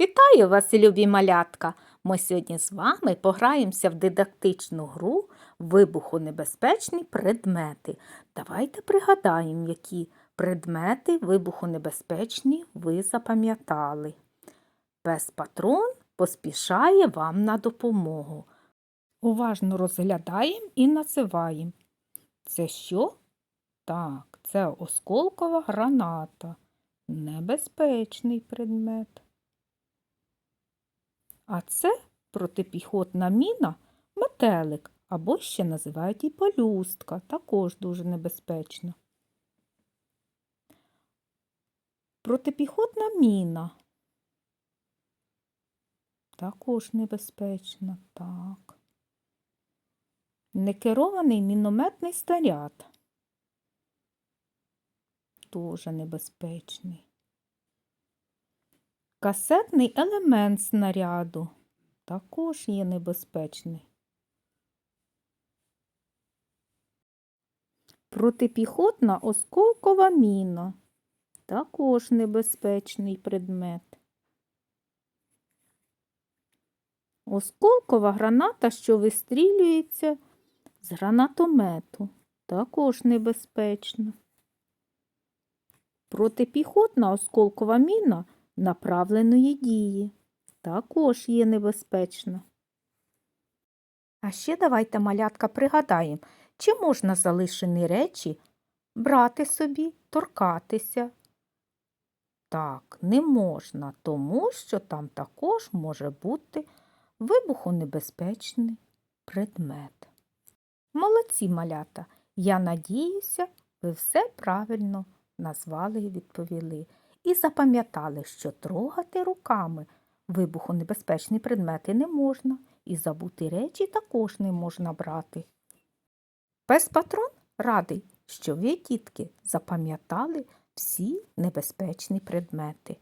Вітаю вас, любі малятка! Ми сьогодні з вами пограємося в дидактичну гру вибухонебезпечні предмети. Давайте пригадаємо, які предмети вибухонебезпечні ви запам'ятали. Пес патрон поспішає вам на допомогу. Уважно розглядаємо і називаємо. Це що? Так, це осколкова граната. Небезпечний предмет. А це протипіхотна міна метелик, або ще називають і полюстка, також дуже небезпечна. Протипіхотна міна. Також небезпечна, так. Некерований мінометний снаряд. Дуже небезпечний. Касетний елемент снаряду також є небезпечний. Протипіхотна осколкова міна також небезпечний предмет. Осколкова граната, що вистрілюється з гранатомету, також небезпечна. Протипіхотна осколкова міна направленої дії також є небезпечна. А ще давайте, малятка, пригадаємо, чи можна залишені речі брати собі, торкатися. Так, не можна, тому що там також може бути вибухонебезпечний предмет. Молодці малята, я надіюся, ви все правильно назвали і відповіли. І запам'ятали, що трогати руками вибухонебезпечні предмети не можна, і забути речі також не можна брати. Пес патрон радий, що ви, дітки, запам'ятали всі небезпечні предмети.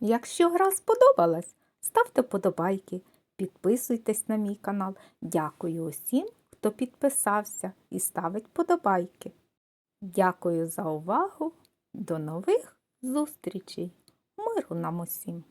Якщо гра сподобалась, ставте подобайки, підписуйтесь на мій канал. Дякую усім, хто підписався і ставить подобайки. Дякую за увагу. До нових зустрічей. Миру нам усім!